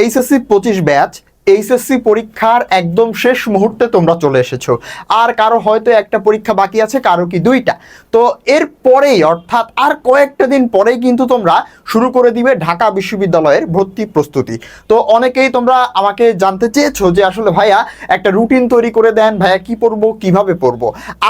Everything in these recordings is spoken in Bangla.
এইচএসসি পঁচিশ ব্যাচ এইচএসসি পরীক্ষার একদম শেষ মুহূর্তে তোমরা চলে এসেছ। আর কারও হয়তো একটা পরীক্ষা বাকি আছে, কারও কি দুইটা। তো এর পরেই, অর্থাৎ আর কয়েকটা দিন পরেই কিন্তু তোমরা শুরু করে দিবে ঢাকা বিশ্ববিদ্যালয়ের ভর্তি প্রস্তুতি। তো অনেকেই তোমরা আমাকে জানতে চেয়েছো যে আসলে ভাইয়া একটা রুটিন তৈরি করে দেন, ভাইয়া কি পড়ব কীভাবে পড়ব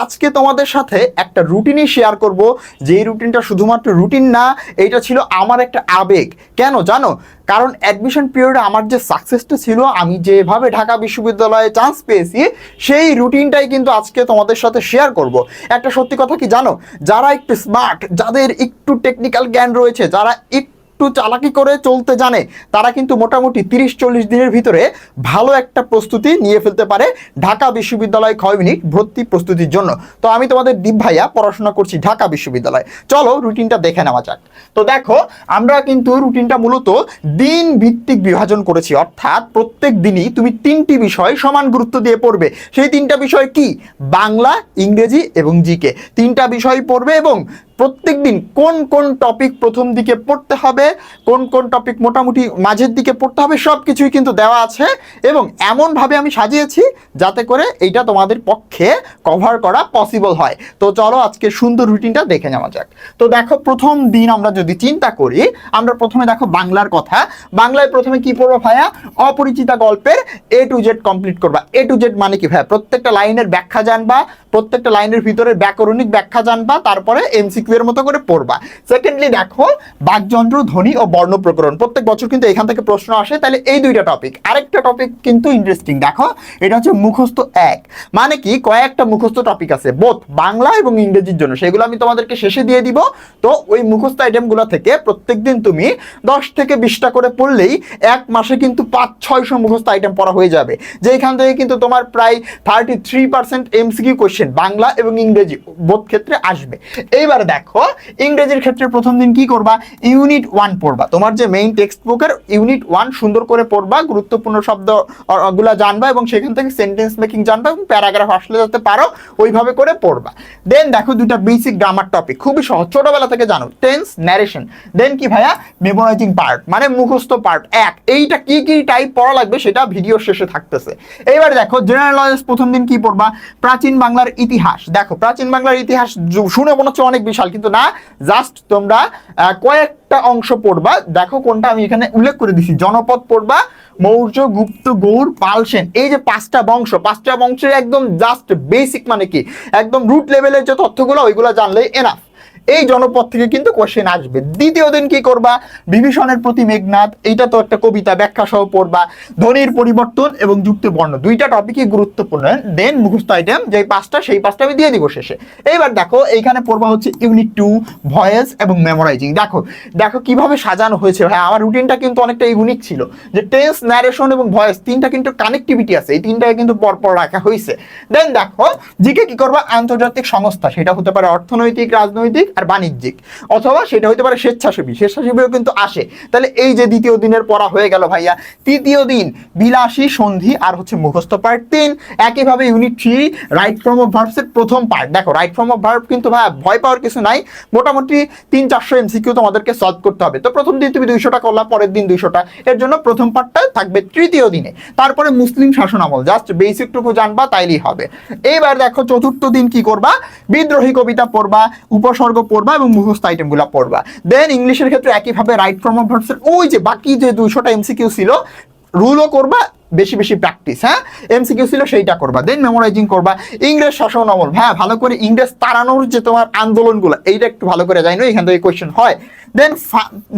আজকে তোমাদের সাথে একটা রুটিনই শেয়ার করব, যেই রুটিনটা শুধুমাত্র রুটিন না, এইটা ছিল আমার একটা আবেগ। কেন জানো? কারণ অ্যাডমিশন পিরিয়ডে আমার যে সাকসেসটা ছিল, আমি যেভাবে ঢাকা বিশ্ববিদ্যালয়ে চান্স পেয়েছি, সেই রুটিনটাই কিন্তু আজকে তোমাদের সাথে শেয়ার করব। একটা সত্যি কথা কি জানো? যারা একটু স্মার্ট যাদের একটু টেকনিক্যাল জ্ঞান রয়েছে, যারা একটু চালাকি করে চলতে জানে, তারা কিন্তু মোটামুটি তিরিশ চল্লিশ দিনের ভিতরে ভালো একটা প্রস্তুতি নিয়ে ফেলতে পারে ঢাকা বিশ্ববিদ্যালয় ক্ষয় মিনিট ভর্তি প্রস্তুতির জন্য। তো আমি তোমাদের দীপ ভাইয়া পড়াশোনা করছি ঢাকা বিশ্ববিদ্যালয়। চলো রুটিনটা দেখে নেওয়া যাক। তো দেখো, আমরা কিন্তু রুটিনটা মূলত দিন ভিত্তিক বিভাজন করেছি। অর্থাৎ প্রত্যেক দিনই তুমি তিনটি বিষয় সমান গুরুত্ব দিয়ে পড়বে। সেই তিনটা বিষয় কি? বাংলা, ইংরেজি এবং জিকে। তিনটা বিষয় পড়বে এবং প্রত্যেক দিন কোন কোন টপিক প্রথম দিকে পড়তে হবে, কোন কোন টপিক মোটামুটি মাঝের দিকে পড়তে হবে সব কিছুই কিন্তু দেওয়া আছে এবং এমনভাবে আমি সাজিয়েছি যাতে করে এইটা তোমাদের পক্ষে কভার করা পসিবল হয়। তো চলো আজকে সুন্দর রুটিনটা দেখে নেওয়া যাক। তো দেখো প্রথম দিন আমরা যদি চিন্তা করি, আমরা প্রথমে দেখো বাংলার কথা। বাংলায় প্রথমে কি পড়ব ভাইয়া? অপরিচিতা গল্পের এ টু জেড কমপ্লিট করবা। এ টু জেড মানে কি ভাইয়া? প্রত্যেকটা লাইনের ব্যাখ্যা জানবা, প্রত্যেকটা লাইনের ভিতরে ব্যাকরণিক ব্যাখ্যা জানবা, তারপরে এমসিকিউ মতো করে পড়বা। সেকেন্ডলি দেখো, বাকযন্ত্র, ধ্বনি ও বর্ণ প্রকরণ। প্রত্যেক বছর কিন্তু এখান থেকে প্রশ্ন আসে। তাহলে এই দুইটা টপিক আরেকটা টপিক কিন্তু ইন্টারেস্টিং দেখো, এটা হচ্ছে মুখস্থ এক। মানে কি, কয়েকটা মুখস্থ টপিক আছে বোথ বাংলা এবং ইংরেজির জন্য। সেগুলো আমি তোমাদেরকে শেষে দিয়ে দিব। তো ওই মুখস্থ আইটেমগুলো থেকে প্রত্যেকদিন তুমি দশ থেকে বিশটা করে পড়লেই এক মাসে কিন্তু পাঁচ, ছয়শো মুখস্থ আইটেম পড়া হয়ে যাবে। যে এখান থেকে কিন্তু তোমার প্রায় thirty three percent MCQ question Bangla এবং ইংরেজি বোধ ক্ষেত্রে আসবে। এইবার দেখো, ইংরেজির ক্ষেত্রে প্রথম দিন কি করবা? ইউনিট ওয়ান পড়বা। তোমার যে মেইন টেক্সট বুকের ইউনিট ওয়ান সুন্দর করে পড়বা, গুরুত্বপূর্ণ শব্দগুলা জানবা এবং সেখান থেকে সেন্টেন্স মেকিং জানবা এবং প্যারাগ্রাফ আসলে যাতে পারো, ওইভাবে করে পড়বা। দেন দেখো দুইটা বেসিক গ্রামার টপিক খুবই সহজ, ছোটবেলা থেকে জানো টেন্স ন্যারেশন দেন কি ভাইয়া? মেমোরাইজিং পার্ট মানে মুখস্থ পার্ট এক। এইটা কি কি টাইপ পড়া লাগবে সেটা ভিডিও শেষে থাকতেছে। এইবার দেখো জেনারেল নলেজ প্রথম দিন কি পড়বা? প্রাচীন বাংলার ইতিহাস। দেখো, প্রাচীন বাংলার ইতিহাস শুনে মনে হচ্ছে অনেক বিশাল, কিন্তু না জাস্ট তোমরা কয়েকটা অংশ পড়বা। দেখো কোনটা আমি এখানে উল্লেখ করে দিছি। জনপদ পড়বা, মৌর্য, গুপ্ত গৌর পাল সেন। এই যে পাঁচটা বংশ, পাঁচটা বংশের একদম জাস্ট বেসিক মানে কি? একদম রুট লেভেলের যে তথ্যগুলো, ওইগুলো জানলেই এনাফ এই জনপদ থেকে কিন্তু কোশ্চেন আসবে। দ্বিতীয় দিন কি করবা? বিভীষণের প্রতি মেঘনাথ এইটা তো একটা কবিতা, ব্যাখ্যা সহ পড়বা। ধ্বনির পরিবর্তন এবং যুক্ত বর্ণ, দুইটা টপিকই গুরুত্বপূর্ণ। দেন মুখস্থ আইটেম যে পাঁচটা, সেই পাঁচটা আমি দিয়ে দিব শেষে। এইবার দেখো, এইখানে পড়বা হচ্ছে ইউনিট টু ভয়েস এবং মেমোরাইজিং দেখো দেখো কীভাবে সাজানো হয়েছে। হ্যাঁ আমার রুটিনটা কিন্তু অনেকটা ইউনিক ছিল। যে টেন্স ন্যারেশন এবং ভয়েস তিনটা কিন্তু কানেক্টিভিটি আছে। এই তিনটাকে কিন্তু পরপর রাখা হয়েছে। দেন দেখো, জিকে কি করবা? আন্তর্জাতিক সংস্থা, সেটা হতে পারে অর্থনৈতিক, রাজনৈতিক আর বাণিজ্যিক। অথবা সেটা হতে পারে স্বেচ্ছাসেবী। স্বেচ্ছাসেবীও কিন্তু আসে। তাহলে এই যে দ্বিতীয় দিনের পড়া হয়ে গেল ভাইয়া, তৃতীয় দিন বিলাসী সন্ধি আর হচ্ছে মুখস্থ পার্ট তিন। একইভাবে unit three right form of ভার্বসের প্রথম পার্ট দেখো রাইট ফর্ম অফ ভার্ব কিন্তু ভাই ভয় পাওয়ার কিছু নাই। মোটামুটি তিন চারশো এমসিকিউ তোমাদেরকে সলভ করতে হবে। তো প্রথম দিন তুমি দুইশোটা করলা, পরের দিন দুইশোটা এর জন্য প্রথম পার্টটা থাকবে তৃতীয় দিনে। তারপরে মুসলিম শাসন আমল। জাস্ট বেসিকটুকু জানবা, তাইলেই হবে। এইবার দেখো চতুর্থ দিন কি করবা? বিদ্রোহী কবিতা পড়বা, উপসর্গ পড়বা এবং মুখস্থ আইটেমগুলো পড়বা। দেন ইংলিশের ক্ষেত্রে একইভাবে রাইট ফর্ম অফ ভার্বসের ওই যে বাকি যে দুইশোটা এমসিকিউ ছিল রুলও করবা বেশি বেশি প্র্যাকটিস হ্যাঁ? এমসিকিউ ছিল সেইটা করবা দেন মেমোরাইজিং করবা। ইংরেজ শাসন আমল হ্যাঁ ভালো করে ইংরেজ তাড়ানোর যে তোমার আন্দোলনগুলো, এইটা একটু ভালো করে জানো এখান থেকে কোয়েশ্চেন হয়। দেন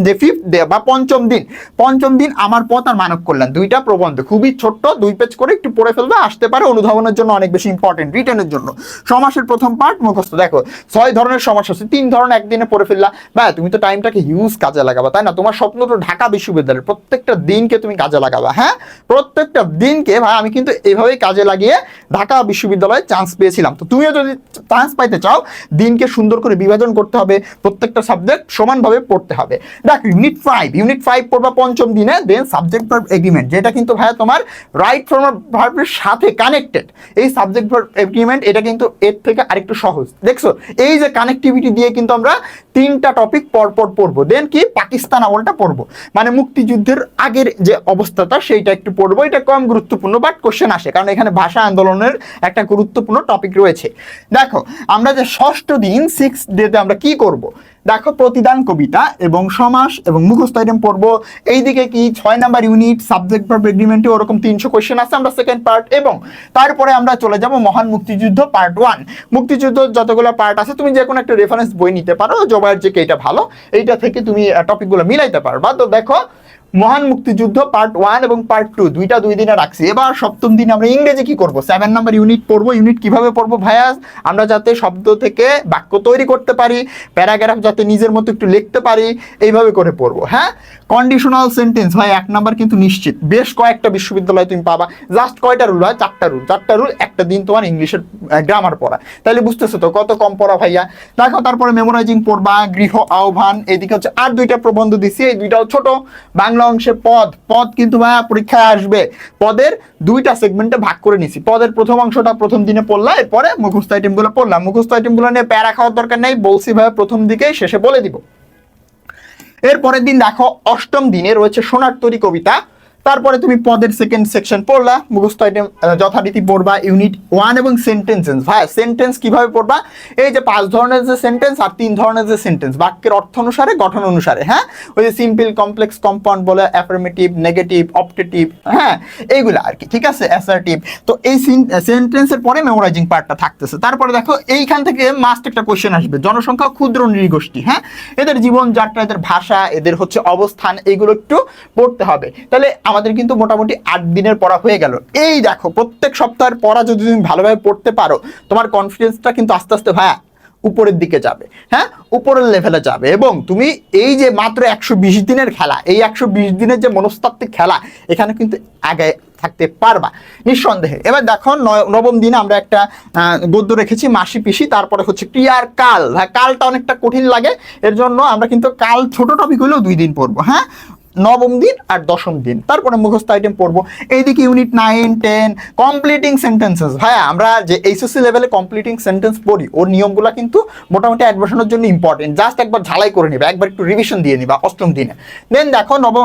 যে ফিফথ ডে বা পঞ্চম দিন। পঞ্চম দিন আমার পথ আর মানব কল্যাণ, দুইটা প্রবন্ধ। খুবই ছোট্ট, দুই পেজ করে একটু পড়ে ফেলবে, আসতে পারে অনুধাবনের জন্য অনেক বেশি ইম্পর্টেন্ট রিটার্নের জন্য। সমাসের প্রথম পার্ট মুখস্থ, দেখো, ছয় ধরনের সমাস আছে, তিন ধরনের একদিনে পড়ে ফেললা। বা তুমি তো টাইমটাকে হিউজ কাজে লাগাবা, তাই না? তোমার স্বপ্ন তো ঢাকা বিশ্ববিদ্যালয়ের প্রত্যেকটা দিনকে তুমি কাজে লাগাবা হ্যাঁ? প্রত্যেক প্রত্যেকটা দিনকে ভাই আমি কিন্তু এইভাবেই কাজে লাগিয়ে ঢাকা বিশ্ববিদ্যালয়ে চান্স পেয়েছিলাম। তো তুমিও যদি চান্স পাইতে চাও, দিনকে সুন্দর করে বিভাজন করতে হবে, প্রত্যেকটা সাবজেক্ট সমানভাবে পড়তে হবে। দেখ ইউনিট ফাইভ ইউনিট ফাইভ পড়বা পঞ্চম দিনে দেন সাবজেক্ট ভার্ব এগ্রিমেন্ট যেটা কিন্তু ভাইয়া তোমার রাইট ফর্ম ভার্বের সাথে কানেক্টেড এই সাবজেক্ট ভার্ব এগ্রিমেন্ট এটা কিন্তু এর থেকে আরেকটু সহজ। দেখছ, এই যে কানেক্টিভিটি দিয়ে কিন্তু আমরা তিনটা টপিক পরপর পড়ব। দেন কি? পাকিস্তান আমলটা পড়ব। মানে মুক্তিযুদ্ধের আগের যে অবস্থাটা, সেইটা একটু পড়ব। এটা কম গুরুত্বপূর্ণ বাট কোশ্চেন আসে, কারণ এখানে ভাষা আন্দোলনের একটা গুরুত্বপূর্ণ টপিক রয়েছে। দেখো, আমরা যে ষষ্ঠ দিন সিক্স ডেতে আমরা কি করব। দেখো, প্রতিদান কবিতা এবং সমাস এবং মুখস্থ আইটেম পড়ব। এইদিকে কি, ছয় নাম্বার ইউনিট সাবজেক্ট ভার্ব এগ্রিমেন্টে ওরকম তিনশো কোয়েশ্চেন আছে আমরা সেকেন্ড পার্ট এবং তারপরে আমরা চলে যাব মহান মুক্তিযুদ্ধ পার্ট ওয়ান মুক্তিযুদ্ধ যতগুলো পার্ট আছে, তুমি যে কোনো একটা রেফারেন্স বই নিতে পারো জবাইয়ের যে এইটা ভালো। এইটা থেকে তুমি টপিকগুলো মিলাইতে পারবা। তো দেখো মহান মুক্তিযুদ্ধ পার্ট ওয়ান এবং পার্ট টু দুইটা দুই দিনে রাখছি এবার সপ্তম দিন আমরা ইংরেজি কি করব? সেভেন নাম্বার ইউনিট পড়ব। ইউনিট কীভাবে পড়ব ভাইয়া আমরা যাতে শব্দ থেকে বাক্য তৈরি করতে পারি প্যারাগ্রাফ যাতে নিজের মতো একটু লিখতে পারি, এইভাবে করে পড়ব হ্যাঁ? কন্ডিশনাল সেন্টেন্স ভাই, এক নাম্বার কিন্তু নিশ্চিত। বেশ কয়েকটা বিশ্ববিদ্যালয়ে তুমি পাবা। জাস্ট কয়টা রুল হয় চারটা রুল চারটা রুল একটা দিন তোমার ইংলিশের গ্রামার পড়া। তাহলে বুঝতেছো তো কত কম পড়া ভাইয়া? দেখো, তারপরে মেমোরাইজিং পড়বা, গৃহ, আহ্বান, এদিকে হচ্ছে আর দুইটা প্রবন্ধ দিছি। এই দুইটাও ছোট। বাংলা অংশে পদ পদ কিন্তু ভাইয়া পরীক্ষায় আসবে। পদের দুইটা সেগমেন্টে ভাগ করে নিছি। পদের প্রথম অংশটা প্রথম দিনে পড়লাম এরপরে মুখস্থ আইটেমগুলো পড়লাম। মুখস্থ আইটেমগুলো নিয়ে প্যারা খাওয়ার দরকার নেই, বলছি ভাইয়া প্রথম দিকেই শেষে বলে দিব। এরপরের দিন দেখো, অষ্টম দিনে রয়েছে সোনার তরী কবিতা। তারপরে তুমি পদের সেকেন্ড সেকশন পড়লা, মুখস্থ আইটেম যথারীতি পড়বা ইউনিট ওয়ান এবং সেন্টেন্সেস ভাই সেন্টেন্স কীভাবে পড়বা? এই যে পাঁচ ধরনের যে সেন্টেন্স আর তিন ধরনের যে সেন্টেন্স বাক্যের অর্থ অনুসারে, গঠন অনুসারে হ্যাঁ? ওই যে সিম্পল কমপ্লেক্স কম্পাউন্ড বলে অ্যাফার্মেটিভ নেগেটিভ অপটেটিভ হ্যাঁ? এইগুলো আর কি, ঠিক আছে? অ্যাসার্টিভ তো এই সেন্টেন্সের পরে মেমোরাইজিং পার্টটা থাকতেছে। তারপরে দেখো, এইখান থেকে মাস্ট একটা কোয়েশ্চেন আসবে। জনসংখ্যা ক্ষুদ্র নৃগোষ্ঠী হ্যাঁ? এদের জীবনযাত্রা এদের ভাষা, এদের হচ্ছে অবস্থান, এইগুলো একটু পড়তে হবে। তাহলে আমাদের কিন্তু মোটামুটি আট দিনের পড়া হয়ে গেল। এই দেখো, প্রত্যেক সপ্তাহের পড়া যদি তুমি ভালোভাবে পড়তে পারো, তোমার কনফিডেন্সটা কিন্তু আস্তে আস্তে ভায়া উপরের দিকে যাবে হ্যাঁ উপরের লেভেলে যাবে। এবং তুমি এই যে মাত্র একশো বিশ দিনের খেলা, এই একশো বিশ দিনের যে মনস্তাত্ত্বিক খেলা, এখানে কিন্তু আগে থাকতে পারবা, নিঃসন্দেহে। এবার দেখো নবম দিনে আমরা একটা গদ্য রেখেছি, মাসি পিসি, তারপরে হচ্ছে ক্রিয়ার কাল। হ্যাঁ কালটা অনেকটা কঠিন লাগে, এর জন্য আমরা কিন্তু কাল ছোট টপিক হলেও দুই দিন পড়ব হ্যাঁ? নবম দিন আর দশম দিন। তারপরে মুখস্থ আইটেম পড়ব। এইদিকে unit nine ten completing sentences ভাইয়া, আমরা যে এইচএসসি লেভেলে কমপ্লিটিং সেন্টেন্স পড়ি, ওর নিয়মগুলো কিন্তু মোটামুটি অ্যাডমিশনের জন্য ইম্পর্টেন্ট জাস্ট একবার ঝালাই করে নিবা, একবার একটু রিভিশন দিয়ে নিবা অষ্টম দিনে। দেন দেখো, নবম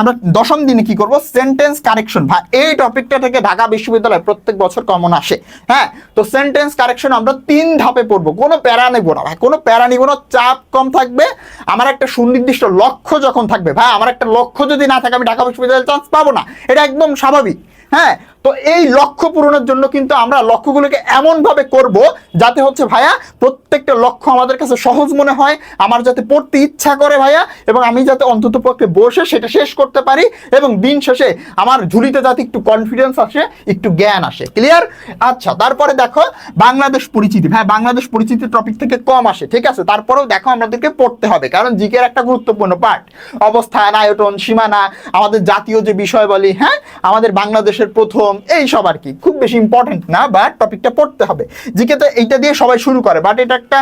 আমরা দশম দিনে কি করব? সেন্টেন্স কারেকশন ভাই এই টপিকটা থেকে ঢাকা বিশ্ববিদ্যালয় প্রত্যেক বছর কমন আসে। হ্যাঁ তো সেন্টেন্স কারেকশন আমরা তিন ধাপে পড়ব। কোনো প্যারা নেব না ভাই কোনো প্যারা নিব না, চাপ কম থাকবে। আমার একটা সুনির্দিষ্ট লক্ষ্য যখন থাকবে ভাই আমার একটা লক্ষ্য যদি না থাকে আমি ঢাকা বিশ্ববিদ্যালয়ে চান্স পাবো না। এটা একদম স্বাভাবিক। হ্যাঁ? তো এই লক্ষ্য পূরণের জন্য কিন্তু আমরা লক্ষ্যগুলোকে এমনভাবে করব যাতে হচ্ছে ভাইয়া প্রত্যেকটা লক্ষ্য আমাদের কাছে সহজ মনে হয়, আমার যাতে পড়তে ইচ্ছা করে ভাইয়া এবং আমি যাতে অন্তত পক্ষে বসে সেটা শেষ করতে পারি এবং দিন শেষে আমার ঝুলিতে যাতে একটু কনফিডেন্স আসে, একটু জ্ঞান আসে। ক্লিয়ার আচ্ছা তারপরে দেখো বাংলাদেশ পরিচিতি। হ্যাঁ বাংলাদেশ পরিচিতি টপিক থেকে কম আসে, ঠিক আছে? তারপরেও দেখো আমাদেরকে পড়তে হবে, কারণ জিকের একটা গুরুত্বপূর্ণ পার্ট অবস্থান, আয়তন, সীমানা, আমাদের জাতীয় যে বিষয় বলি হ্যাঁ? আমাদের বাংলাদেশের প্রথম এই সব আর কি। খুব বেশি ইম্পর্টেন্ট না বাট টপিকটা পড়তে হবে। জিকে তো এইটা দিয়ে সবাই শুরু করে বাট এটা একটা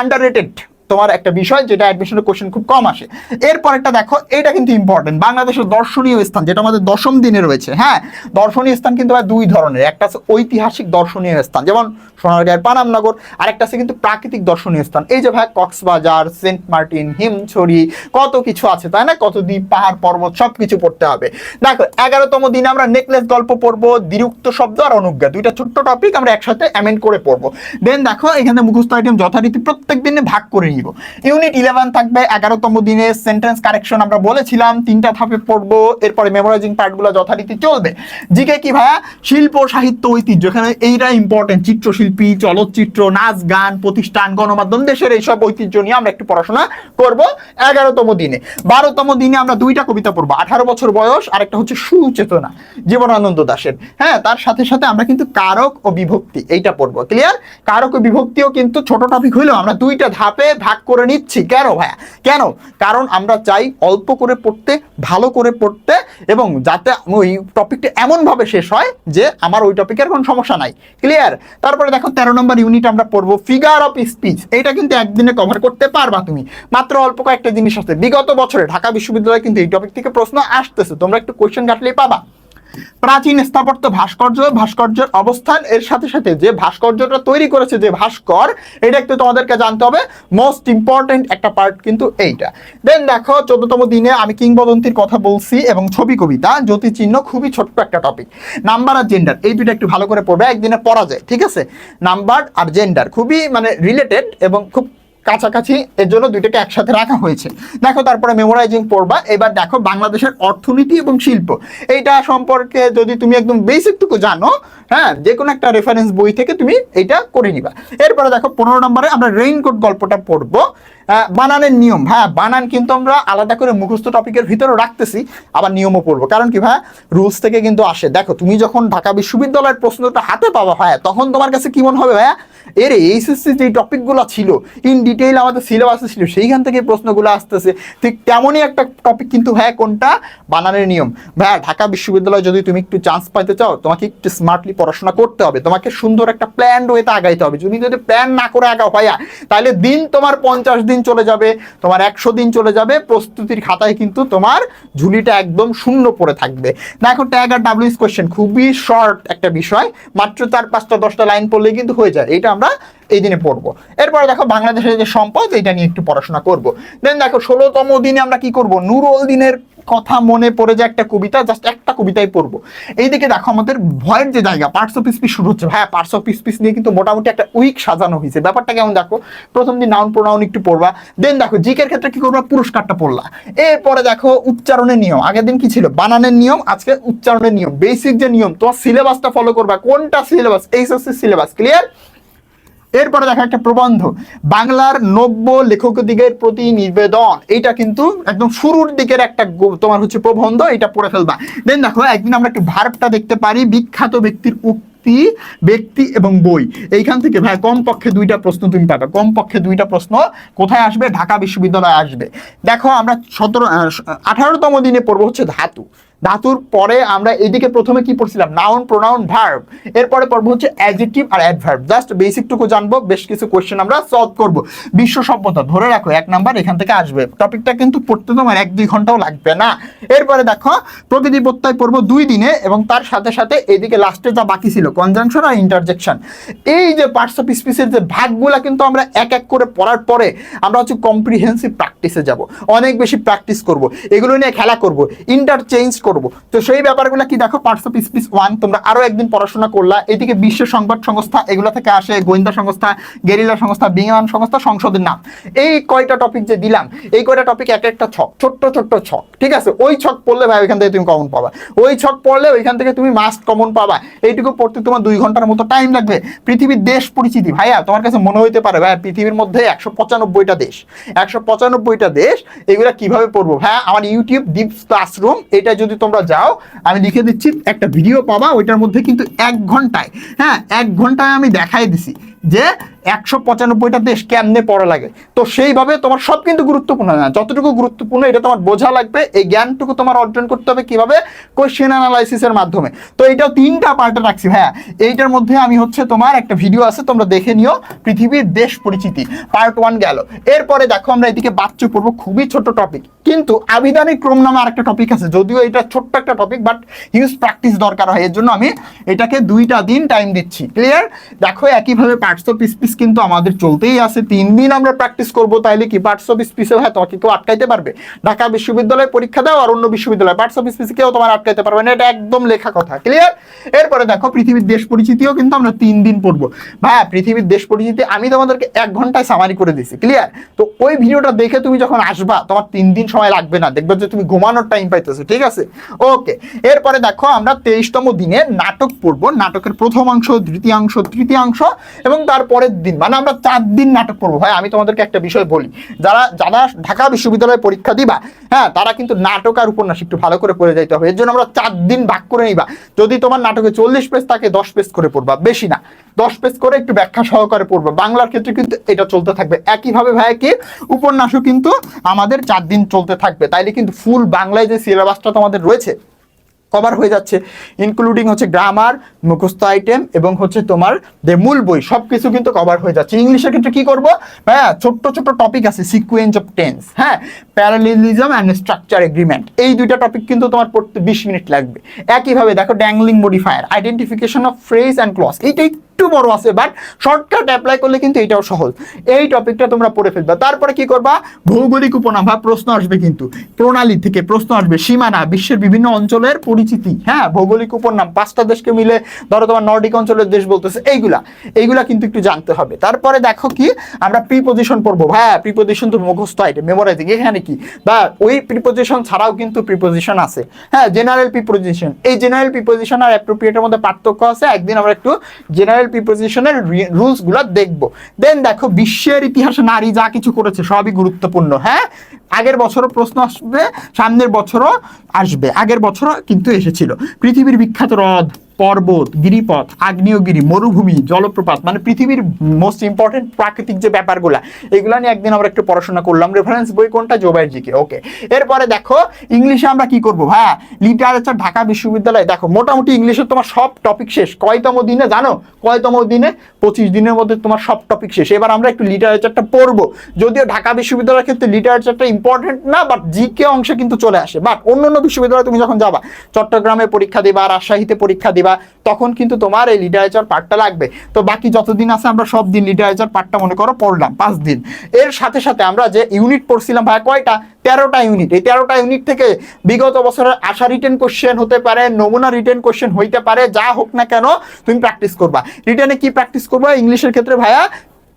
আন্ডার তোমার একটা বিষয় যেটা অ্যাডমিশনের কোশ্চেন খুব কম আসে। এরপর একটা দেখো এটা কিন্তু ইম্পর্টেন্ট বাংলাদেশের দর্শনীয় স্থান, যেটা আমাদের দশম দিনে রয়েছে হ্যাঁ? দর্শনীয় স্থান কিন্তু দুই ধরনের। একটা আছে ঐতিহাসিক দর্শনীয় স্থান, যেমন সোনারগাঁয়ের পানামনগর আর একটা আছে কিন্তু প্রাকৃতিক দর্শনীয় স্থান। এই যে ভাই, কক্সবাজার, সেন্ট মার্টিন, হিমছড়ি, কত কিছু আছে, তাই না? কত দ্বীপ, পাহাড়, পর্বত সব কিছু পড়তে হবে। দেখো, এগারোতম দিনে আমরা নেকলেস গল্প পড়ব, দ্বিরুক্ত শব্দ আর অনুজ্ঞা, দুইটা ছোট্ট টপিক আমরা একসাথে অ্যামেন্ড করে পড়ব। দেন দেখো, এখানে মুখস্থ আইটেম যথারীতি প্রত্যেক দিনে ভাগ করে নিব ইউনিট ইলেভেন থাকবে এগারোতম দিনে সেন্টেন্স কারেকশন আমরা বলেছিলাম, তিনটা ধাপে পড়ব, এরপরে মেমোরাইজিং পার্টগুলো যথারীতি চলবে। জিকে কি ভাইয়া? শিল্প, সাহিত্য, ঐতিহ্য, এখানে এইটা ইম্পর্টেন্ট চিত্রশিল্পী, চলচ্চিত্র, নাচ, গান, প্রতিষ্ঠান, গণমাধ্যম, দেশের এইসব ঐতিহ্য নিয়ে আমরা একটু পড়াশোনা করব এগারোতম দিনে। বারোতম দিনে আমরা দুইটা কবিতা পড়ব, আঠারো বছর বয়স আর একটা হচ্ছে সুচেতনা, জীবনানন্দ দাশের। হ্যাঁ তার সাথে সাথে আমরা কিন্তু কারক ও বিভক্তি, এইটা পড়ব ক্লিয়ার কারক ও বিভক্তিও কিন্তু ছোট টপিক হইলেও আমরা দুইটা ধাপে ভাগ করে নিচ্ছি। কেন ভাইয়া? কেন? কারণ আমরা চাই অল্প করে পড়তে, ভালো করে পড়তে এবং যাতে ওই টপিকটা এমনভাবে শেষ হয় যে আমার ওই টপিকের কোনো সমস্যা নাই। ক্লিয়ার তারপরে দেখো, তেরো নম্বর ইউনিট আমরা পড়ব ফিগার অফ স্পিচ এটা কিন্তু একদিনে কভার করতে পারবা তুমি। মাত্র অল্প কয়েকটা জিনিস আছে। বিগত বছরে ঢাকা বিশ্ববিদ্যালয়ে কিন্তু এই টপিক থেকে প্রশ্ন আসতেছে। তোমরা একটু কোয়েশ্চেন কাটলেই পাবা। প্রাচীন স্থাপত্য ভাস্কর্য, ভাস্কর্যের অবস্থান, এর সাথে সাথে যে ভাস্কর্যটা তৈরি করেছে যে ভাস্কর, এটা একটু তোমাদেরকে জানতে হবে। মোস্ট ইম্পর্টেন্ট একটা পার্ট কিন্তু এইটা। দেন দেখো, চোদ্দতম দিনে আমি কিংবদন্তির কথা বলছি এবং ছবি কবিতা জ্যোতি চিহ্ন খুবই ছোট্ট একটা টপিক নাম্বার আর জেন্ডার এই দুইটা একটু ভালো করে পড়বে, একদিনে পড়া যায়, ঠিক আছে? নাম্বার আর জেন্ডার খুবই মানে রিলেটেড এবং খুব কাছাকাছি এর জন্য দুইটাকে একসাথে রাখা হয়েছে। দেখো তারপরে মেমোরাইজিং পড়বা। এবার দেখো বাংলাদেশের অর্থনীতি এবং শিল্প। এইটা সম্পর্কে যদি তুমি একদম বেসিকটুকু জানো হ্যাঁ যে কোনো একটা রেফারেন্স বই থেকে তুমি এইটা করে নিবা। এরপরে দেখো, পনেরো নম্বরে আমরা রেইনকোট গল্পটা পড়ব। বানানের নিয়ম। হ্যাঁ বানান কিন্তু আমরা আলাদা করে মুখস্থ টপিকের ভিতরে রাখতেছি, আবার নিয়মও পড়ব। কারণ কি ভাই? রুলস থেকে কিন্তু আসে। দেখো, তুমি যখন ঢাকা বিশ্ববিদ্যালয়ের প্রশ্নটা হাতে পাবা, হয়, তখন তোমার কাছে কি মনে হবে ভাইয়া? এর এইচএসসি যে টপিকগুলো ছিল ইন ডিটেইল আমাদের সিলেবাসে ছিল, সেইখান থেকে প্রশ্নগুলো আসতেছে। ঠিক তেমনই একটা টপিক কিন্তু ভাইয়া কোনটা? বানানের নিয়ম। ভাইয়া, ঢাকা বিশ্ববিদ্যালয়ে যদি তুমি একটু চান্স পাইতে চাও, তোমাকে একটু স্মার্টলি পড়াশোনা করতে হবে, তোমাকে সুন্দর একটা প্ল্যান ওয়েতে আগাইতে হবে। তুমি যদি প্ল্যান না করে আগাও ভাইয়া, তাহলে দিন তোমার পঞ্চাশ দিন চলে যাবে, তোমার একশো দিন চলে যাবে, প্রস্তুতির খাতায় কিন্তু তোমার ঝুলিটা একদম শূন্য পড়ে থাকবে। দেখো ট্যাগ আর ডাব্লিউএস কোয়েশ্চেন খুবই শর্ট একটা বিষয়, মাত্র চার পাঁচটা, দশটা লাইন পড়লে কিন্তু হয়ে যায়, এটা আমরা এই দিনে পড়ব। এরপরে দেখো বাংলাদেশের যে সম্পদ, এটা নিয়ে একটু পড়াশোনা করব। দেন দেখো, ষোলোতম দিনে আমরা কি করব? নুরুল দিনের কথা মনে পড়ে যে একটা কবিতা জাস্ট একটা কবিতাই পড়ব। এইদিকে দেখো আমাদের ভয়ের যে জায়গা পার্টস অফ স্পিচ শুরু হচ্ছে। হ্যাঁ পার্টস অফ স্পিচ নিয়ে কিন্তু মোটামুটি একটা উইক সাজানো হয়েছে। ব্যাপারটা কেমন দেখো? প্রথম দিন নাউন প্রোনাউন একটু পড়বা। দেন দেখো জিকের ক্ষেত্রে কি করবা? পুরস্কারটা পড়লা। এরপরে দেখো, উচ্চারণের নিয়ম। আগের দিন কি ছিল? বানানের নিয়ম, আজকে উচ্চারণের নিয়ম। বেসিক যে নিয়ম, তোমার সিলেবাসটা ফলো করবা। কোনটা সিলেবাস এইচএসসি সিলেবাস ক্লিয়ার এরপরে দেখা একটা প্রবন্ধ। বাংলার নব্য লেখকদিগের প্রতি নিবেদন। এইটা কিন্তু একদম শুরুর দিকের একটা তোমার হচ্ছে প্রবন্ধ এটা পড়ে ফেলবা। দেন দেখো, একদিন আমরা একটু ভার্বটা দেখতে পারি। বিখ্যাত ব্যক্তির উক্তি ব্যক্তি ব্যক্তি এবং বই। এইখান থেকে ভাই, কমপক্ষে দুইটা প্রশ্ন তুমি পাবে। কমপক্ষে দুইটা প্রশ্ন কোথায় আসবে? ঢাকা বিশ্ববিদ্যালয়ে আসবে। দেখো, আমরা সতেরো আঠারোতম দিনে পড়ব হচ্ছে ধাতু। ধাতুর পরে আমরা এদিকে প্রথমে কি পড়ছিলাম? নাউন প্রোনাউন ভার্ব এরপরে পড়ব হচ্ছে অ্যাডজেক্টিভ আর অ্যাডভার্ব জাস্ট বেসিকটুকু জানব, বেশ কিছু কোয়েশ্চেন আমরা সলভ করব। বিশ্ব সভ্যতা, ধরে রাখো, এক নাম্বার এখান থেকে আসবে। টপিকটা কিন্তু পড়তে তোমার এক দুই ঘন্টাও লাগবে না। এরপরে দেখো, প্রকৃতি প্রত্যয় পড়ব দুই দিনে এবং তার সাথে সাথে এদিকে লাস্টে যা বাকি ছিল কনজাংশন আর ইন্টারজেকশন এই যে পার্টস অফ স্পিচের যে ভাগগুলা কিন্তু আমরা এক এক করে পড়ার পরে আমরা হচ্ছে কম্প্রিহেন্সিভ প্র্যাকটিসে যাব। অনেক বেশি প্র্যাকটিস করব। এগুলো নিয়ে খেলা করব ইন্টারচেঞ্জ করব। তো সেই ব্যাপারগুলো কি দেখো পার্টস অফ স্পিচ ওয়ান তোমরা আরও একদিন পড়াশোনা করলা। এদিকে বিশ্ব সংবাদ সংস্থা, এগুলো থেকে আসে গোয়েন্দা সংস্থা গেরিলা সংস্থা, বিমান সংস্থা, সংসদের নাম। এই কয়টা টপিক যে দিলাম, এই কয়টা টপিক এক একটা ছক, ছোট্ট ছোট্ট ছক, ঠিক আছে? ওই ছক পড়লে ভাই ওইখান থেকে তুমি কমন পাবা। ওই ছক পড়লে ওইখান থেকে তুমি মাস্ট কমন পাবা। এইটুকু পড়তে তোমার দুই ঘণ্টার মতো টাইম লাগবে। পৃথিবীর দেশ পরিচিতি। ভাইয়া, তোমার কাছে মনে হইতে পারে, ভাইয়া, পৃথিবীর মধ্যে একশো পঁচানব্বইটা দেশ। একশো পঁচানব্বইটা দেশ, এগুলো কীভাবে পড়ব? হ্যাঁ আমার ইউটিউব ডিপ ক্লাসরুম এটা যদি তোমরা যাও, আমি লিখে দিচ্ছি, একটা ভিডিও পাবা, ওইটার মধ্যে কিন্তু এক ঘন্টায় হ্যাঁ এক ঘন্টায় আমি দেখাই দিছি। যে একশো পঁচানব্বইটা দেশ কেমনে পড়া লাগে। তো সেইভাবে তোমার সব কিন্তু গুরুত্বপূর্ণ না। যতটুকু গুরুত্বপূর্ণ, এটা তোমার বোঝা লাগবে। এই জ্ঞানটুকু তোমার অর্জন করতে হবে কীভাবে? কোয়েশ্চেন অ্যানালাইসিসের মাধ্যমে। তো এইটাও তিনটা পার্টে রাখছি হ্যাঁ। এইটার মধ্যে আমি হচ্ছে তোমার একটা ভিডিও আছে, তোমরা দেখে নিও। পৃথিবীর দেশ পরিচিতি পার্ট ওয়ান গেল। এরপরে দেখো আমরা এদিকে বাচ্চু পড়ব, খুবই ছোট টপিক কিন্তু আবিধানিক ক্রম নামে আরেকটা টপিক আছে, যদিও এটা ছোট্ট একটা টপিক বাট হিউজ প্র্যাকটিস দরকার হয়। এর জন্য আমি এটাকে দুইটা দিন টাইম দিচ্ছি। ক্লিয়ার দেখো একইভাবে পার্টস অফ স্পিচ কিন্তু আমাদের চলতেই আছে। তিন দিন আমরা প্র্যাকটিস করব, তাইলে কি পার্টস অফ স্পিচে হয়, তোমাকে কেউ আটকাইতে পারবে। ঢাকা বিশ্ববিদ্যালয়ে পরীক্ষা দাও আর অন্য বিশ্ববিদ্যালয়। পার্টস অফ স্পিচে কেউ তোমার আটকাইতে পারবে না, এটা একদম লেখা কথা। ক্লিয়ার এরপরে দেখো, পৃথিবীর দেশ পরিচিতিও কিন্তু আমরা তিন দিন পড়ব। ভাইয়া, পৃথিবীর দেশ পরিচিতি আমি তোমাদেরকে এক ঘন্টায় সামারি করে দিছি ক্লিয়ার তো ওই ভিডিওটা দেখে তুমি যখন আসবা, তোমার তিন দিন সময় লাগবে না। দেখবে যে তুমি ঘুমানোর টাইম পাইতেছো, ঠিক আছে? ওকে এরপরে দেখো, আমরা তেইশতম দিনে নাটক পড়ব। নাটকের প্রথমাংশ দ্বিতীয়াংশ, তৃতীয়াংশ এবং তারপরের দিন মানে আমরা চার দিন নাটক পড়ব ভাই, আমি তোমাদেরকে একটা বিষয় বলি, যারা যারা ঢাকা বিশ্ববিদ্যালয়ে পরীক্ষা দিবা হ্যাঁ তারা কিন্তু নাটক আর উপন্যাস একটু ভালো করে পড়ে যাইতে হবে। এর জন্য আমরা চার দিন ভাগ করে নিবা। যদি তোমার নাটকে চল্লিশ পেজ থাকে, দশ পেজ করে পড়বা, বেশি না। দশ পেজ করে একটু ব্যাখ্যা সহকারে পড়বে। বাংলার ক্ষেত্রে কিন্তু এটা চলতে থাকবে। একইভাবে ভাই, কি? উপন্যাসও কিন্তু আমাদের চার দিন চলতে থাকবে। তাইলে কিন্তু ফুল বাংলায় যে সিলেবাসটা তোমাদের রয়েছে কভার হয়ে যাচ্ছে ইনক্লুডিং হচ্ছে গ্রামার মুখস্থ আইটেম এবং হচ্ছে তোমার যে মূল বই সব কিছু কিন্তু কভার হয়ে যাচ্ছে। ইংলিশের ক্ষেত্রে কি করব? হ্যাঁ ছোট্ট ছোট্ট টপিক আছে সিকুয়েন্স অফ টেন্স হ্যাঁ? প্যারালিজম অ্যান্ড স্ট্রাকচার এগ্রিমেন্ট এই দুইটা টপিক কিন্তু তোমার পড়তে বিশ মিনিট লাগবে। একইভাবে দেখো dangling modifier identification of phrase and clause এইটা একটু বড় আছে বাট শর্টকাট অ্যাপ্লাই করলে কিন্তু এটাও সহজ। এই টপিকটা তোমরা পড়ে ফেলবে। তারপরে কি করবা? ভৌগোলিক উপনাম বা প্রশ্ন আসবে কিন্তু। প্রণালী থেকে প্রশ্ন আসবে, সীমানা, বিশ্বের বিভিন্ন অঞ্চলের পরিচিতি। হ্যাঁ ভৌগোলিক উপনাম, পাঁচটা দেশকে মিলে, ধরো তোমার নর্ডিক অঞ্চলের দেশ বলতেছে, এইগুলা। এইগুলা কিন্তু একটু জানতে হবে। তারপরে দেখো কি, আমরা প্রিপোজিশন পড়ব। হ্যাঁ প্রিপোজিশন তো মুখস্থ আইটেম মেমোরাইজিং এখানে কি? বা ওই প্রিপোজিশন ছাড়াও কিন্তু প্রিপোজিশন আছে। হ্যাঁ জেনারেল প্রিপোজিশন এই জেনারেল প্রিপোজিশন আর অ্যাপ্রোপ্রিয়েটের মধ্যে পার্থক্য আছে। একদিন আমরা একটু জেনারেল প্রিপোজিশনের রুলসগুলো দেখব। দেন দেখো, বিশ্বের ইতিহাসে নারী যা কিছু করেছে, সবই গুরুত্বপূর্ণ হ্যাঁ? আগের বছরও প্রশ্ন আসবে, সামনের বছরও আসবে, আগের বছরও কিন্তু এসেছিল। পৃথিবীর বিখ্যাত হ্রদ পর্বত, গিরিপথ, আগ্নেয়গিরি, মরুভূমি, জলপ্রপাত মানে পৃথিবীর মোস্ট ইম্পর্টেন্ট প্রাকৃতিক যে ব্যাপারগুলা, এগুলা নিয়ে একদিন আমরা একটু পড়াশোনা করলাম। রেফারেন্স বই কোনটা? জোবাইর জিকে ওকে এরপরে দেখো, ইংলিশে আমরা কি করব? হ্যাঁ লিটারেচার ঢাকা বিশ্ববিদ্যালয়, দেখো, মোটামুটি ইংলিশে তোমার সব টপিক শেষ। কয়তম দিনে, জানো? কয়তম দিনে? পঁচিশ দিনের মধ্যে তোমার সব টপিক শেষ। এবার আমরা একটু লিটারেচারটা পড়ব। যদিও ঢাকা বিশ্ববিদ্যালয়ের ক্ষেত্রে লিটারেচারটা ইম্পর্টেন্ট না বাট জিকে অংশে কিন্তু চলে আসে। বাট অন্য অন্য বিশ্ববিদ্যালয়ে তুমি যখন যাবা, চট্টগ্রামে পরীক্ষা দিবা, রাজশাহীতে পরীক্ষা দিবা তখন কিন্তু তোমার এই লিটারেচার পার্টটা লাগবে। তো বাকি যতদিন আছে আমরা সব দিন লিটারেচার পার্টটা মনে করো পড়লাম, পাঁচ দিন। এর সাথে সাথে আমরা যে ইউনিট পড়ছিলাম ভাই কয়টা? তেরোটা ইউনিট এই তেরোটা ইউনিট থেকে বিগত বছরের আশা রিটেন কোশ্চেন হতে পারে, নমুনা রিটেন কোশ্চেন হইতে পারে, যা হোক না কেন, তুমি প্র্যাকটিস করবা। রিটেনে কি প্র্যাকটিস করবা? ইংলিশের ক্ষেত্রে ভাইয়া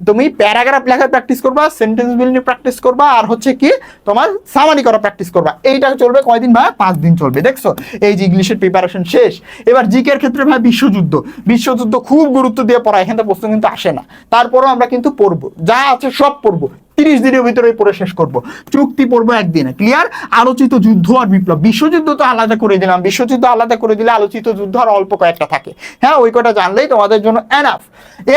তুমি প্যারাগ্রাফ লেখা প্র্যাকটিস করবা সেন্টেন্স বিল্ডিং প্র্যাকটিস করবা, আর হচ্ছে কি তোমার সামানি করা প্র্যাকটিস করবা। এইটা চলবে কয়দিন ভাই? পাঁচ দিন চলবে, দেখছ? এই যে ইংলিশের প্রিপারেশন শেষ। এবার জিকের ক্ষেত্রে ভাই বিশ্বযুদ্ধ। বিশ্বযুদ্ধ খুব গুরুত্ব দিয়ে পড়া, এখান থেকে প্রশ্ন কিন্তু আসে না। তারপরও আমরা কিন্তু পড়ব। যা আছে সব পড়ব। তিরিশ দিনের ভিতরে পড়ে শেষ করব। চুক্তি পড়ব একদিনে ক্লিয়ার আলোচিত যুদ্ধ আর বিপ্লব। বিশ্বযুদ্ধ তো আলাদা করে দিলাম, বিশ্বযুদ্ধ আলাদা করে দিলে আলোচিত যুদ্ধ আর অল্প কয়েকটা থাকে। হ্যাঁ ওই কটা জানলেই তোমাদের জন্য এনাফ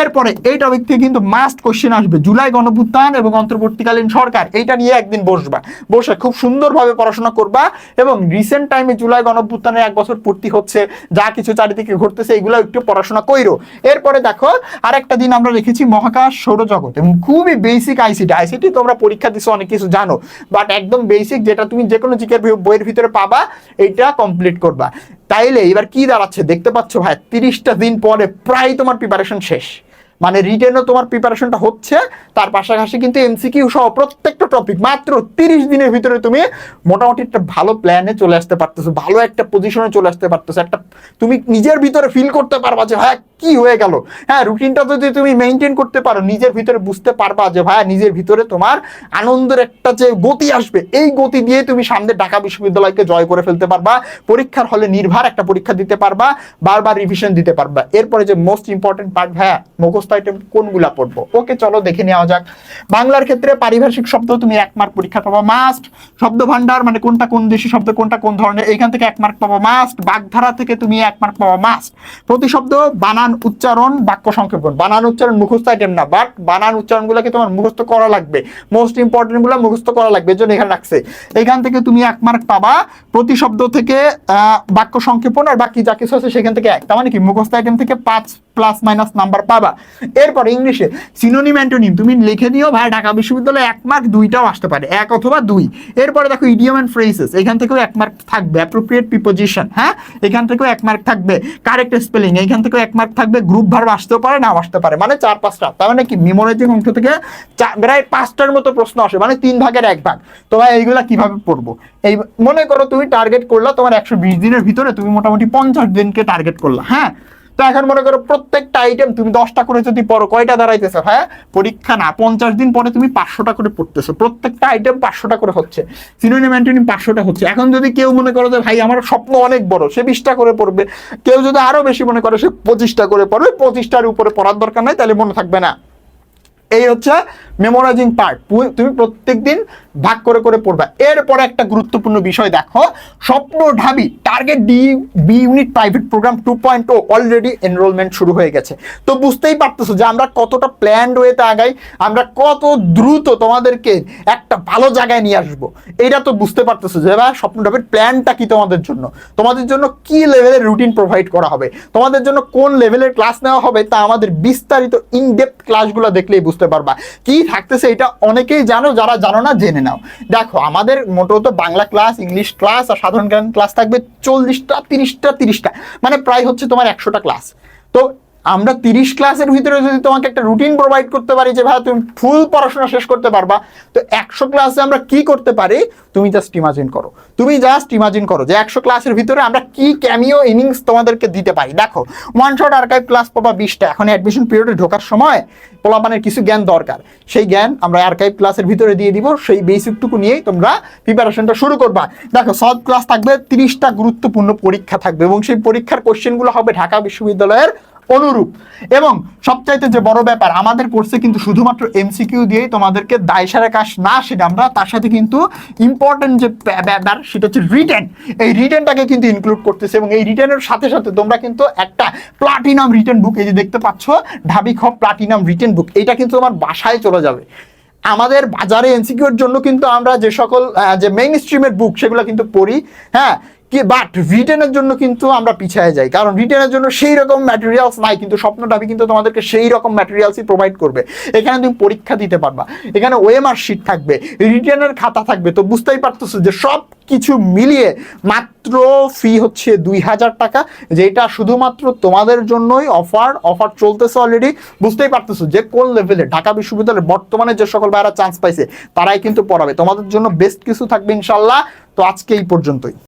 এরপরে, এই টপিক থেকে কিন্তু মাস্ট কোশ্চেন আসবে। জুলাই গণপুত্থান এবং অন্তর্বর্তীকালীন সরকার, এইটা নিয়ে একদিন বসবা। বসে খুব সুন্দরভাবে পড়াশোনা করবা এবং রিসেন্ট টাইমে জুলাই গণপুত্থানে এক বছর পূর্তি হচ্ছে, যা কিছু চারিদিকে ঘটতেছে, এগুলো একটু পড়াশোনা কইরো। এরপরে দেখো, আরেকটা দিন আমরা রেখেছি মহাকাশ সৌরজগৎ এবং খুবই বেসিক আইসিটি আইসিটি তোমরা পরীক্ষা দিছো, অনেক কিছু জানো। বাট একদম বেসিক যেটা তুমি যে কোনো জিকের বইয়ের ভিতরে পাবা এটা কমপ্লিট করবা। তাইলে এবার কি দাঁড়াচ্ছে? দেখতে পাচ্ছ ভাই, তিরিশটা দিন পরে প্রায় তোমার প্রিপারেশন শেষ। মানে রিটেনও তোমার প্রিপারেশনটা হচ্ছে, তার পাশাপাশি কিন্তু এমসি কিউ সহ প্রত্যেকটা টপিক মাত্র তিরিশ দিনের ভিতরে তুমি মোটামুটি একটা ভালো প্ল্যানে চলে আসতে পারতেছো, ভালো একটা পজিশনে চলে আসতে পারতেছো, একটা তুমি নিজের ভিতরে ফিল করতে পারবা যে হ্যাঁ কি হয়ে গেল? হ্যাঁ রুটিনটা যদি তুমি মেনটেন করতে পারো, নিজের ভিতরে বুঝতে পারবা যে, ভাই, নিজের ভিতরে তোমার আনন্দের একটা যে গতি আসবে, এই গতি দিয়ে তুমি সামনে ঢাকা বিশ্ববিদ্যালয়কে জয় করে ফেলতে পারবা, পরীক্ষার হলে নির্ভার একটা পরীক্ষা দিতে পারবা, বারবার রিভিশন দিতে পারবা। এরপরে যে মোস্ট ইম্পর্টেন্ট পার্ট ভাইয়া মুখস্থ আইটেম কোনগুলা পড়ব? ওকে, চলো দেখে নেওয়া যাক। বাংলার ক্ষেত্রে পারিভাষিক শব্দ তুমি এক মার্ক পরীক্ষা পাবা মাস্ট শব্দ ভান্ডার মানে কোনটা কোন দেশি শব্দ, কোনটা কোন ধরনের? এইখান থেকে এক মার্ক পাবা মাস্ট বাগধারা থেকে তুমি এক মার্ক পাবা মাস্ট প্রতি শব্দ বানান উচ্চারণ, বাক্য সংক্ষেপণ। বানান উচ্চারণ মুখস্থ আইটেম না বাট বানান উচ্চারণগুলোকে তোমার মুখস্থ করা লাগবে। মোস্ট ইম্পর্টেন্টগুলো মুখস্থ করা লাগবে এর জন্য এখানে রাখছে। এখান থেকে তুমি এক মার্ক পাবা, প্রতি শব্দ থেকে বাক্য সংক্ষেপণ আর বাকি যা কিছু আছে সেখান থেকে এক। তার মানে কি? মুখস্থ আইটেম থেকে পাঁচ প্লাস মাইনাস নাম্বার পাবা। এরপর ইংলিশে সিনোনিম অ্যান্টোনিম তুমি লিখে দিও ভাই, ঢাকা বিশ্ববিদ্যালয়ে এক মার্ক দুইটাও আসতে পারে, এক অথবা দুই। এরপরে দেখো ইডিয়ম অ্যান্ড ফ্রেসেস এখান থেকেও এক মার্ক থাকবে অ্যাপ্রোপ্রিয়েট প্রিপোজিশন হ্যাঁ? এখান থেকেও এক মার্ক থাকবে কারেক্ট স্পেলিং এখান থেকেও এক মার্ক থাকবে গ্রুপ ভার্ব আসতেও পারে, নাও আসতে পারে মানে চার পাঁচটা, তার মানে কি? মেমোরাইজিং অংশ থেকে প্রায় পাঁচটার মতো প্রশ্ন আসে মানে তিন ভাগের এক ভাগ। তো ভাই, এইগুলা কীভাবে পড়ব? এই, মনে করো তুমি টার্গেট করলা তোমার একশো বিশ দিনের ভিতরে, তুমি মোটামুটি পঞ্চাশ দিনকে টার্গেট করলা হ্যাঁ? তো এখন মনে করো প্রত্যেকটা আইটেম তুমি দশটা করে যদি পড়ো, কয়টা দাঁড়াইতেছে? হ্যাঁ? পরীক্ষা না, পঞ্চাশ দিন পরে তুমি পাঁচশোটা করে পড়তেছো। প্রত্যেকটা আইটেম পাঁচশোটা করে হচ্ছে। সিনোনিম অ্যান্টোনিম পাঁচশোটা হচ্ছে। এখন যদি কেউ মনে করো যে, ভাই, আমার স্বপ্ন অনেক বড়, সে বিশটা করে পড়বে। কেউ যদি আরও বেশি মনে করে, সে পঁচিশটা করে পড়বে। পঁচিশটার উপরে পড়ার দরকার নাই, তাহলে মনে থাকবে না। এই হচ্ছে মেমোরাইজিং পার্ট তুমি প্রত্যেকদিন ভাগ করে করে পড়বা। এরপরে একটা গুরুত্বপূর্ণ বিষয় দেখো। স্বপ্ন Dhabi target D B unit private program two point O already enrollment শুরু হয়ে গেছে। তো বুঝতেই পারতেছো যে আমরা কতটা প্ল্যান ওয়েতে আগাই, আমরা কত দ্রুত তোমাদেরকে একটা ভালো জায়গায় নিয়ে আসব। এটা তো বুঝতে পারতেছো যে ভাই স্বপ্ন ঢাবির প্ল্যানটা কি তোমাদের জন্য? তোমাদের জন্য কি লেভেলের রুটিন প্রোভাইড করা হবে? তোমাদের জন্য কোন লেভেলের ক্লাস নেওয়া হবে? তা আমাদের বিস্তারিত ইনডেপথ ক্লাসগুলো দেখলেই বুঝতে পারবা। কি থাকতেছে এটা অনেকেই জানো, যারা জানো না, জেনে নাও। দেখো, আমাদের মোটত বাংলা ক্লাস, ইংলিশ ক্লাস আর সাধারণ জ্ঞান ক্লাস থাকবে চল্লিশটা, তিরিশটা তিরিশটা। মানে প্রায় হচ্ছে তোমার একশোটা ক্লাস। তো আমরা তিরিশ ক্লাসের ভিতরে যদি তোমাকে একটা রুটিন প্রোভাইড করতে পারি যে, ভাই, তুমি ফুল পড়াশোনা শেষ করতে পারবা। তো একশো ক্লাসে আমরা কি করতে পারি? তুমি জাস্ট ইমাজিন করো। তুমি জাস্ট ইমাজিন করো যে, একশো ক্লাসের ভিতরে আমরা কি ক্যামিও ইনিংস তোমাদেরকে দিতে পারি। দেখো ওয়ান শট আর্কাইভ ক্লাস পাবা বিশটা। এখন অ্যাডমিশন পিরিয়ডে ঢোকার সময় পোলাপানের কিছু জ্ঞান দরকার। সেই জ্ঞান আমরা আর্কাইভ ক্লাসের ভিতরে দিয়ে দিব। সেই বেসিকটুকু নিয়েই তোমরা প্রিপারেশনটা শুরু করবা। দেখো, সব ক্লাস থাকবে তিরিশটা গুরুত্বপূর্ণ পরীক্ষা থাকবে এবং সেই পরীক্ষার কোশ্চেনগুলো হবে ঢাকা বিশ্ববিদ্যালয়ের অনুরূপ। এবং সবচাইতে যে বড় ব্যাপার, আমাদের কোর্সে কিন্তু শুধুমাত্র এমসিকিউ দিয়েই তোমাদেরকে দায়সারা কাজ না সেটা আমরা তার সাথে কিন্তু ইম্পর্টেন্ট যে ব্যাপার সেটা হচ্ছে রিটেন এই রিটেনটাকে কিন্তু ইনক্লুড করতেছে এবং এই রিটেনের সাথে সাথে তোমরা কিন্তু একটা প্লাটিনাম রিটেন বুক এই যে দেখতে পাচ্ছ, ঢাবি খপ প্লাটিনাম রিটেন বুক এটা কিন্তু তোমার বাসায় চলে যাবে। আমাদের বাজারে এনসিকিউর জন্য কিন্তু আমরা যে সকল যে মেইন স্ট্রিমের বুক সেগুলো কিন্তু পড়ি হ্যাঁ? কি বাট রিটেনের জন্য কিন্তু আমরা পিছিয়ে যাই। কারণ রিটেনের জন্য সেই রকম ম্যাটেরিয়ালস নাই, কিন্তু স্বপ্নটাবি কিন্তু তোমাদেরকে সেই রকম ম্যাটেরিয়ালসই প্রোভাইড করবে। এখানে তুমি পরীক্ষা দিতে পারবা। এখানে ওএমআর শিট থাকবে রিটেনের খাতা থাকবে। তো বুঝতেই পারতেছো যে সব কিছু মিলিয়ে মাত্র ফি হচ্ছে দুই হাজার টাকা, যেটা শুধুমাত্র তোমাদের জন্যই অফার অফার চলতেছে অলরেডি বুঝতেই পারতেছো যে কোন লেভেলে ঢাকা বিশ্ববিদ্যালয়ে বর্তমানে যে সকল ভাইরা চান্স পাইছে, তারাই কিন্তু পড়াবে। তোমাদের জন্য বেস্ট কিছু থাকবে ইনশাল্লাহ তো আজকে এই পর্যন্তই।